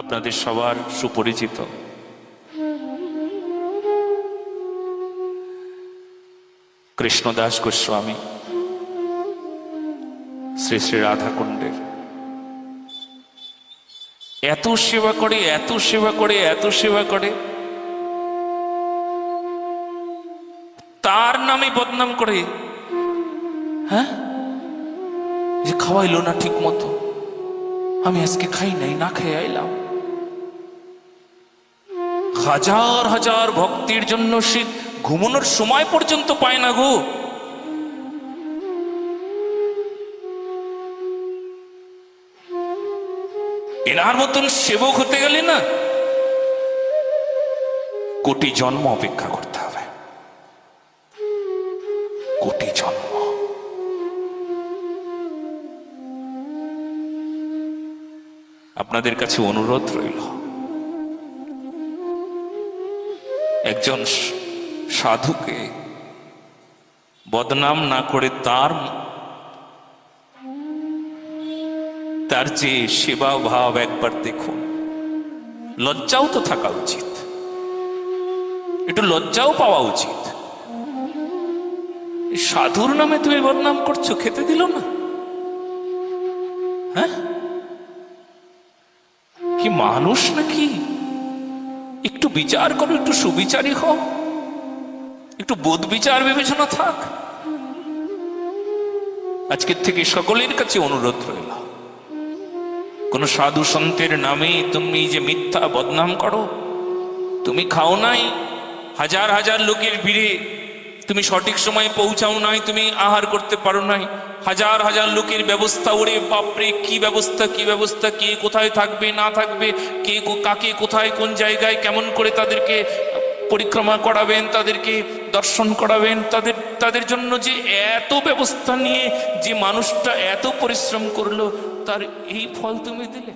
আপনাদের সবার সুপরিচিত। কৃষ্ণদাস গোস্বামী, শ্রী শ্রী রাধাকুণ্ডের। এত সেবা করে, এত সেবা করে, এত সেবা করে। তার নামে বদনাম করে। হ্যাঁ? যে খাওয়াইলো না ঠিক মতো আমি আজকে খাই নাই, না খেয়ে আইলাম। হাজার হাজার ভক্তির জন্য সে ঘুমানোর সময় পর্যন্ত পায় না গো। এনার মতন সেবক হতে গেলে না কোটি জন্ম অপেক্ষা করতে হবে। কোটি জন্ম। আপনাদের কাছে অনুরোধ রইল। একজন সাধুকে বদনাম না করে তার তার যে সেবা ভাব একবার দেখুন। লজ্জাও তো থাকা উচিত। একটু লজ্জাও পাওয়া উচিত। সাধুর নামে তুমি বদনাম করছ, খেতে দিল না? হ্যাঁ? কি মানুষ নাকি? বিচার করো, একটু সুবিচারী হও। একটু বোধ বিচার বিবেচনা থাক। আজকের থেকে সকলের কাছে অনুরোধ রইল। কোন সাধু সন্তের নামে তুমি যে মিথ্যা বদনাম করো, তুমি খাও নাই, হাজার হাজার লোকের ভিড়ে তুমি সঠিক সময়ে পৌঁছাও নাই, তুমি আহার করতে পারো নাই হাজার হাজার লোকের ব্যবস্থা, ওরে বাপরে, কি ব্যবস্থা কি ব্যবস্থা, কে কোথায় থাকবে, না থাকবে, কে কাকে কোথায়, কোন জায়গায়, কেমন করে তাদেরকে পরিক্রমা করাবেন, তাদেরকে দর্শন করাবেন, তাদের তাদের জন্য যে এত ব্যবস্থা নিয়ে যে মানুষটা এত পরিশ্রম করল, তার এই ফল তুমি দিলে?